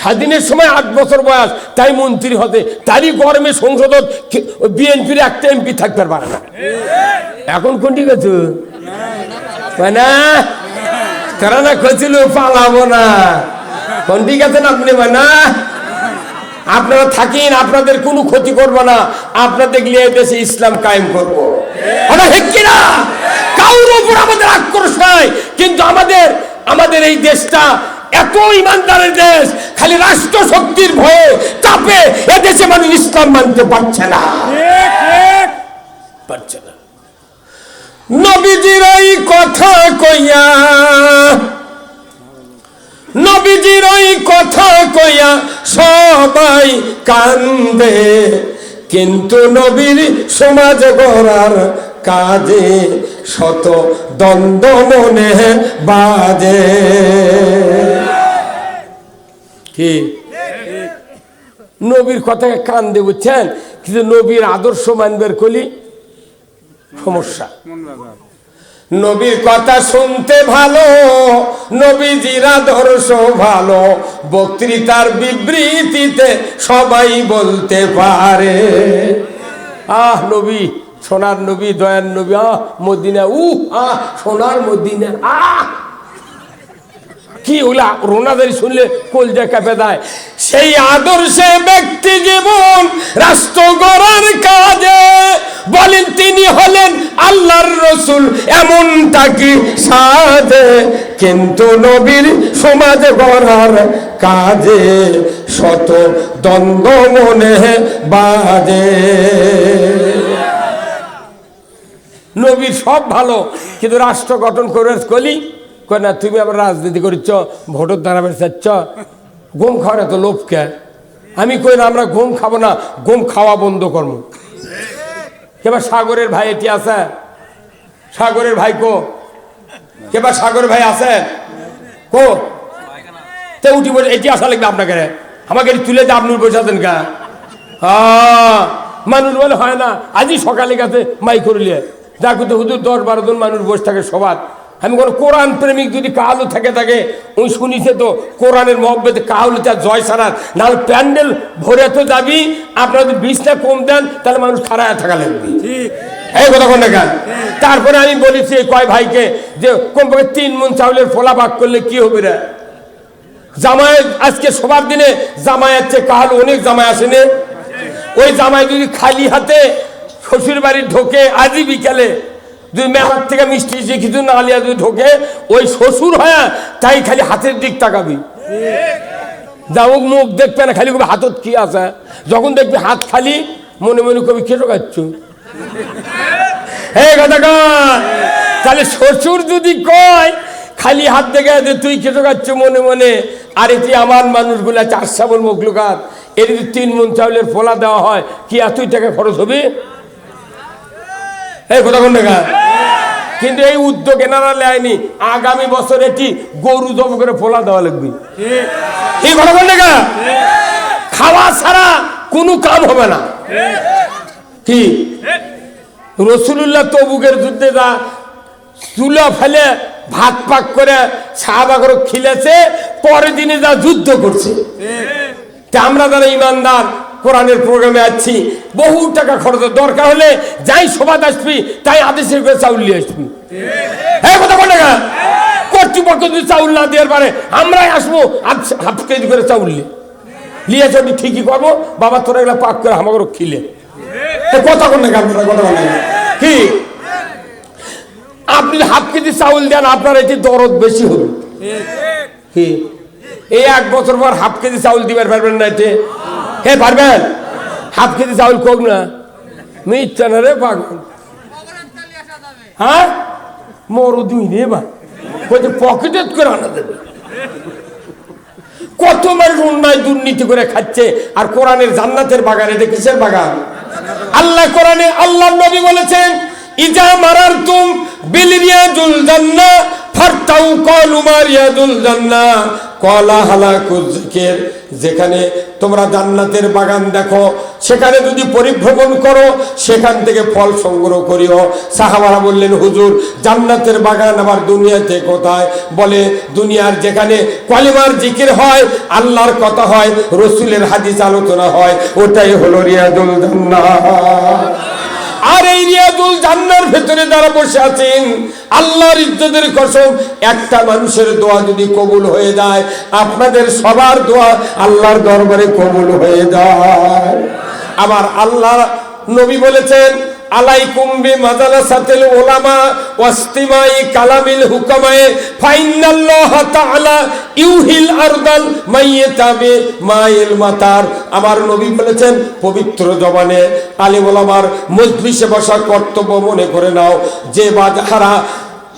স্বাধীনের সময় আট বছর বয়স, তাই মন্ত্রী হতে, তারই গরমে সংসদত বিএনপির একটা এমপি থাকতে পারে না। এখন কোনটি গেছো না? তারা না কছিল পালাবো না। কোনটি গেছেন আপনি না? আপনারা থাকেন, আপনাদের কোনো ক্ষতি করব না। আপনাদের গিয়ে দেশে ইসলাম কায়েম করব। না কারোর উপর আমাদের আক্রোশ নাই। কিন্তু আমাদের আমাদের এই দেশটা এত ইমানদারের দেশ, খালি রাষ্ট্র শক্তির ভয়ে চাপে এ দেশে মানুষ ইসলাম মানতে পারছে না। পারছে না। নবীজির এই কথা কইয়া, নবীজির ওই কথা কইয়া সবাই কান্দে, কিন্তু নবীর সমাজ গড়ার কাজে শত দ্বন্দ্ব মনে বাজে। কি? নবীর কথাকে কান্দে বুঝছেন? কিন্তু নবীর আদর্শ মানবের কলি সমস্যা। নবীর কথা শুনতে ভালো, নবীজির আদর্শ ভালো, বক্তৃতার বিবৃতিতে সবাই বলতে পারে। আহ, নবী, সোনার নবী, দয়ার নবী, আহ, মদিনা উ আহ, সোনার মদিনা, আহ! কি ওলা রোনাদারি শুনলে কলজা কাঁপে দেয় সেই আদর্শে ব্যক্তি জীবন রাষ্ট্র গড়ার কাজে। বলেন, তিনি হলেন আল্লাহর রসুল, এমনটা কি সাধে? কিন্তু নবীর সমাজ গড়ার কাজে শত দ্বন্দ্ব মনে বাজে। নবীর সব ভালো, কিন্তু রাষ্ট্র গঠন করে কলি কয়, না, তুমি আবার রাজনীতি করিচ্ছ, ভোটের দাঁড়াবে চাচ্ছ গম খাওয়ার এত লোভ কে? আমি কই, না, আমরা গম খাব না গম খাওয়া বন্ধ করব। কেবা সাগরের ভাই এটি আছে? সাগরের ভাই কো? কেবা সাগরের ভাই আছে? কো? তে উঠি বসে, এটি আসা লাগবে আপনাকে আমাকে তুলে দিয়ে আপনি বসে আছেন কা? মানুষ বলে, হয় না, আজই সকালে গেছে মাই করলে দেখো তো হুদুর দশ বারো জন মানুষ বসে থাকে সবার। আমি কোনো কোরআন প্রেমিক যদি কাহালু থাকে থাকে ওই শুনিছে তো কোরআনের মহব্বতে কাহালু তার জয় সারার। নাহলে প্যান্ডেল ভরে তো যাবি আপনারা যদি বিষটা কম দেন তাহলে মানুষ খারাপ থাকা লাগবে। এই কথা কোন গান তারপরে আমি বলেছি এই কয় ভাইকে যে কমপক্ষে তিন মন চাউলের ফোলা ভাগ করলে কি হবে রে? জামায়াত আজকে সবার দিনে জামায়াত চেয়ে কাহালু অনেক জামাই আসেনি ওই জামাই যদি খালি হাতে শ্বশুর বাড়ি ঢোকে আজই বিকালে যদি মেলার থেকে মিষ্টি যে কিছু না আলিয়া যদি ঢোকে, ওই শ্বশুর হয় তাই খালি হাতের দিক তাকাবি। যাবুক মুখ দেখবে না, খালি কবি হাতত কি আছে? যখন দেখবি হাত খালি, মনে মনে কবি কে ঢোকাচ্ছ হে কথা তাহলে শ্বশুর যদি কয়, খালি হাত দেখে যে তুই কে ঢোকাচ্ছ মনে মনে, আর এটি আমার মানুষগুলা চার সাবল মুখলুকাত এর যদি তিন মন চাউলের ফোলা দেওয়া হয়, কি এতই টাকা খরচ হবে? এই কথা কোন টাকা কিন্তু এই উদ্যোগ এনারা নেয়নি। আগামী বছর এটি গরু জব করে ফোলা দেওয়া লাগবে। এই কথা খাওয়া ছাড়া কোনো কাম হবে না। কি? রসুল্লাহ তবুকের যুদ্ধে যা চুলা ফেলে ভাত পাক করে সাহাবাগর খিলেছে, পরের দিনে যা যুদ্ধ করছে। আমরা যারা ইমানদার কোরআনের প্রোগ্রামে আছি। বহু টাকা খরচ দরকার হলে যাই সবাদ আসবি, তাই আদেশের করে চাউল নিয়ে আসবি। হ্যাঁ কথা বলে না কর্তৃপক্ষ যদি চাউল না দেওয়ার পারে, আমরাই আসব হাফ কেজি করে চাউল নিয়ে নিয়ে চলি ঠিকই করব, বাবা তোরা এগুলো পাক করে আমাকে খিলে কথা কোন না কথা বলে কি? আপনি হাফ কেজি চাউল দেন, আপনার এটি দরদ বেশি হবে। কি? এই এক বছর পর হাফ কেজি চাউল দিবার পারবেন না এতে? হে পারবেন? হাফ কেজি চাউল কোক না? মিথ্যা না রে পাগল? হ্যাঁ? মরু দুই রে বা। বলছে, পকেটে করে আনা দেবে। কত মানুষ অন্যায় দুর্নীতি করে খাচ্ছে, আর কোরআনের জান্নাতের বাগান, এটা কিসের বাগান? আল্লাহ কোরআনে আল্লাহ নবী বলেছেন, ইজা মারার তুম বিলিয়া জুল জান্না ফারতাউ কলু কলা যেখানে তোমরা জান্নাতের বাগান দেখো, সেখানে যদি পরিভ্রমণ করো, সেখান থেকে ফল সংগ্রহ করিও। সাহাবারা বললেন, হুজুর, জান্নাতের বাগান আবার দুনিয়াতে কোথায়? বলে, দুনিয়ার যেখানে কলিমার জিকির হয়, আল্লাহর কথা হয়, রসুলের হাদিস আলোচনা হয়, ওটাই হলো রিয়াদুল জান্নাহ বসে আছেন কসম, একটা মানুষের দোয়া যদি কবুল হয়ে যায়, আপনাদের সবার দোয়া আল্লাহর দরবারে কবুল হয়ে যায়। আবার আল্লাহ নবী বলেছেন কালামিল ইউহিল মাইল মাতার। আমার নবী বলেছেন, পবিত্র জবানে আলিম ওলামার মজলিসে বসা কর্তব্য মনে করে নাও। যে বাজাহারা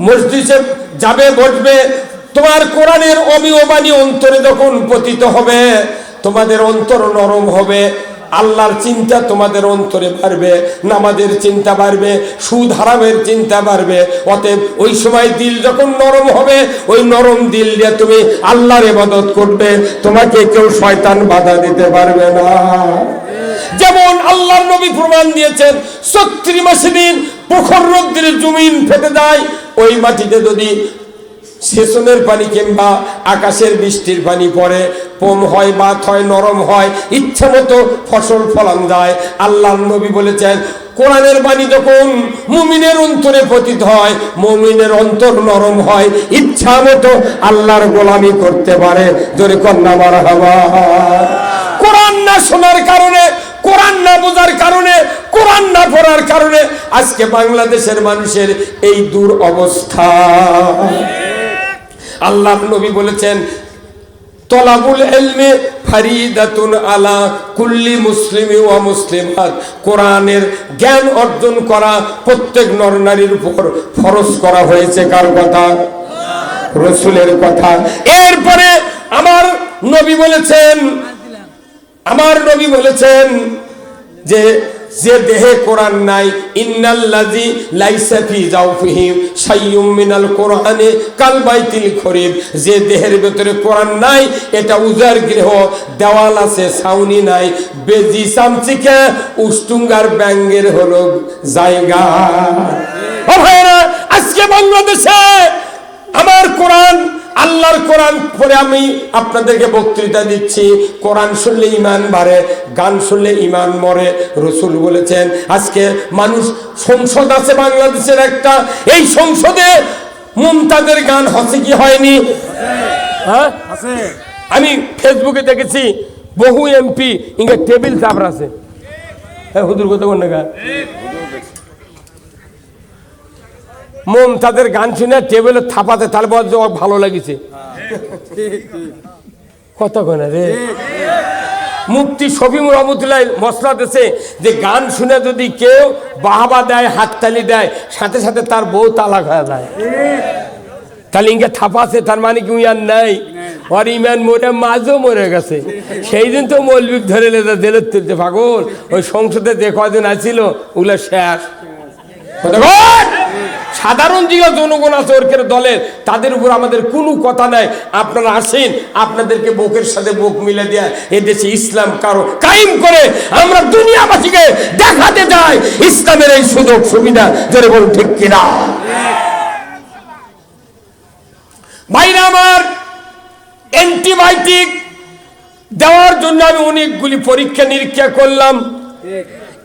মসজিদে যাবে, বসবে, তোমার কোরআনের অমীয় বাণী অন্তরে যখন পতিত হবে, তোমাদের অন্তর নরম হবে। আল্লাহর চিন্তা তোমাদের অন্তরে বাড়বে, নামাজের চিন্তা বাড়বে, সুদ হারামের চিন্তা বাড়বে। অতএব ওই সময় দিল যখন নরম হবে, ওই নরম দিল দিয়ে তুমি আল্লাহর ইবাদত করবে। তোমাকে কেউ শয়তান বাধা দিতে পারবে না। যেমন আল্লাহর নবী প্রমাণ দিয়েছেন, ছত্রিশ মাসে দিন প্রখর রোদ্রের জমিন ফেটে যায়, ওই মাটিতে যদি সেচনের পানি কিংবা আকাশের বৃষ্টির পানি পড়ে পম হয় বাত হয় নরম হয়, ইচ্ছা মতো ফসল ফলান যায়। আল্লাহ নবী বলেছেন, কোরআনের বাণী যখন মুমিনের অন্তরে পতিত হয়, মুমিনের অন্তর নরম হয়, ইচ্ছা মতো আল্লাহর গোলামি করতে পারে। জোরে কন্যা মারা হওয়া কোরআন না শোনার কারণে, কোরআন না বোঝার কারণে, কোরআন না পড়ার কারণে আজকে বাংলাদেশের মানুষের এই দূর অবস্থা আল্লাহ নবী বলেছেন, তলাবুল এলমে ফারিদাতুন আলা কুল্লি মুসলিমি ওয়া মুসলিমাত। কোরআনের জ্ঞান অর্জন করা প্রত্যেক নরনারীর উপর ফরজ করা হয়েছে কার কথা? রসুলের কথা। এরপরে আমার নবী বলেছেন, আমার নবী বলেছেন যে যে দেহে কোরআন নাই ইন্নাল্লাজি লাইসা ফি জাওফিহি শাইয়ুম মিনাল কোরআনে কাল বাইতিল খরিব যে দেহের ভিতরে কোরআন নাই, এটা উজার গৃহ, দেওয়াল আছে, ছাউনি নাই, বেজি চামচিকে উষ্টুঙ্গার ব্যাঙ্গের হলো জায়গা। আজকে বাংলাদেশে আমার কোরআন, আল্লাহর কোরআন পরে আমি আপনাদেরকে বক্তৃতা দিচ্ছি। কোরআন শুনলে ইমান বাড়ে গান শুনলে ইমান মরে রসুল বলেছেন আজকে মানুষ সংসদ আছে বাংলাদেশের একটা এই সংসদে মুমতাজের গান হচ্ছে কি হয়নি? হ্যাঁ? আমি ফেসবুকে দেখেছি বহু এমপি ইঙ্গে টেবিল চাপড় আছে। হ্যাঁ হুদুর কথা কোন গা। মোম তাদের গান শুনে টেবিলে থাপাতে তাহলে বল ভালো লাগিছে। কত কোনা রে। মুক্তি শফিম রহমতুল্লাহ মশলা দেশে যে গান শুনে যদি কেউ বাহাবা দেয় হাততালি দেয়, সাথে সাথে তার বউ তালাক হয়ে যায়। তাহলে ইঙ্গে থাপাছে তার মানে কি আর নাই? আর ইমান মরে মাঝও মরে গেছে। সেই দিন তো মৌলবিক ধরে লেদা জেলের তুলতে পাগল। ওই সংসদে যে কদিন আছিল ওগুলো শেষ। সাধারণ যেগুলো জনগণ আছে ওরকের দলের তাদের উপর আমাদের কোনো কথা নাই। আপনারা আসেন আপনাদেরকে বুকের সাথে বুক মিলে দেয়। এদেশে ইসলাম কারও কায়েম করে আমরা দুনিয়াবাসীকে দেখাতে যাই ইসলামের এই সুযোগ সুবিধা জোরে বলুন ঠিক কিনা? ভাইরা আমার অ্যান্টিবায়োটিক দেওয়ার জন্য আমি অনেকগুলি পরীক্ষা নিরীক্ষা করলাম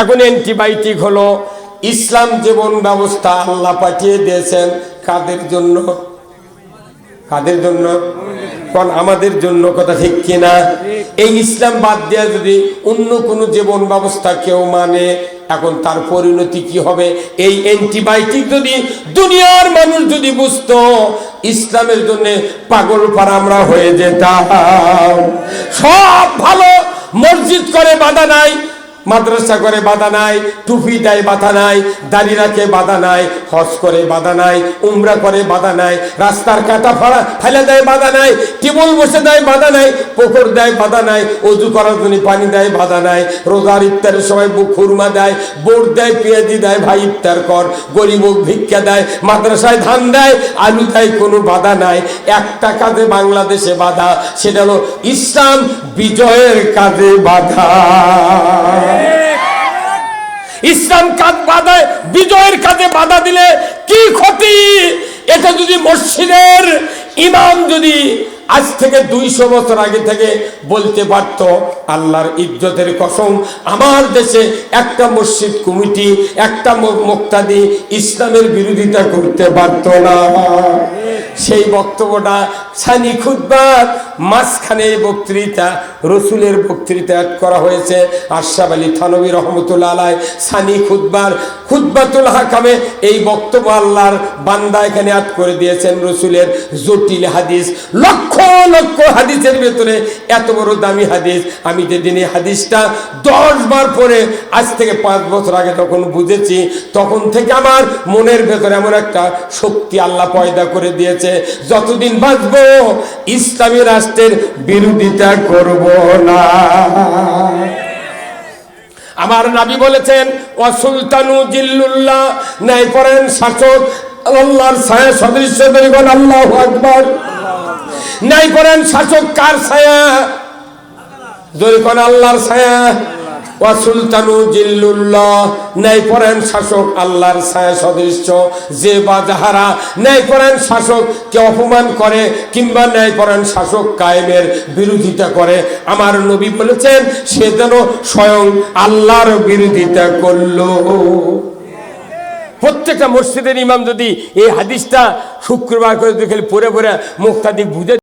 এখন অ্যান্টিবায়োটিক হলো ইসলাম জীবন ব্যবস্থা আল্লাহ পাঠিয়ে দিয়েছেন কাদের জন্য? কাদের জন্য? আমাদের জন্য কথা ঠিক কিনা? এই ইসলাম বাদ দেওয়া যদি অন্য কোনো জীবন ব্যবস্থা কেউ মানে এখন তার পরিণতি কি হবে? এই অ্যান্টিবায়োটিক যদি দুনিয়ার মানুষ যদি বুঝতো, ইসলামের জন্য পাগল পারা আমরা হয়ে যেতাম। সব ভালো, মসজিদ করে বাধা নাই মাদ্রাসা করে বাধা নাই টুপি দেয় বাধা নাই দাড়ি রাখে বাধা নাই হজ করে বাধা নাই উমরা করে বাধা নাই রাস্তার কাটা ফাড়া ফেলে দেয় বাধা নাই টিবল বসে দেয় বাধা নাই পুকুর দেয় বাধা নাই অজু করার জন্য পানি দেয় বাধা নাই রোজার ইফতারের সময় বুক খুরমা দেয় বোট দেয় পেঁয়াজি দেয় ভাই ইফতার কর গরিব ভিক্ষা দেয় মাদ্রাসায় ধান দেয় আলু দেয় কোনো বাধা নাই একটা কাজে বাংলাদেশে বাধা সেটা হলো ইসলাম বিজয়ের কাজে বাধা ইসলাম কাজ বাধায়, বিজয়ের কাজে বাধা দিলে কি ক্ষতি? এটা যদি মসজিদের ইমাম যদি আজ থেকে দুইশো বছর আগে থেকে বলতে পারত, আল্লাহর ইজ্জতের কসম, আমার দেশে একটা মসজিদ কমিটি, একটা মুক্তাদি ইসলামের বিরোধিতা করতে পারত না। সেই বক্তব্যটা সানি খুদ্বার মাঝখানে বক্তৃতা, রসুলের বক্তৃতা করা হয়েছে। আশরাফ আলী থানবী রহমতুল্লাহ আলাই সানি খুদ্বার খুদ্বাতুল হাকামে এই বক্তব্য আল্লাহর বান্দা এখানে আট করে দিয়েছেন রসুলের জটিল হাদিস। লক্ষ লক্ষ হাদিসের ভেতরে এত বড় দামি হাদিস। আমি যেদিন এই হাদিসটা দশ বার পরে আজ থেকে পাঁচ বছর আগে যখন বুঝেছি, তখন থেকে আমার মনের ভেতরে এমন একটা শক্তি আল্লাহ পয়দা করে দিয়েছে যতদিন বাঁচবো, ইসলামী রাষ্ট্রের বিরোধিতা করব না। আমার নাবি বলেছেন, অসুলতানু জিল্লুল্লাহ ন্যায় পড়েন শাসক, আল্লাহর ছায়া সদৃশ্য দরিগণ আল্লাহ আকবর। ন্যায় করেন শাসক কার ছায়া? দরিগণ আল্লাহর ছায়া ওয়া সুলতানু জিল্লুল্লাহ। ন্যায় পরেন শাসক আল্লাহর ছায়া সদৃশ্য। যে বা যাহারা ন্যায় পরেন শাসক, কে অপমান করে কিংবা ন্যায় পরেন শাসক কায়েমের বিরোধিতা করে। আমার নবী বলেছেন, সে যেন স্বয়ং আল্লাহর বিরোধিতা করল। প্রত্যেকটা মসজিদের ইমাম যদি এই হাদিসটা শুক্রবার করে যদি খালি পরে পরে মুক্তাদি বুঝে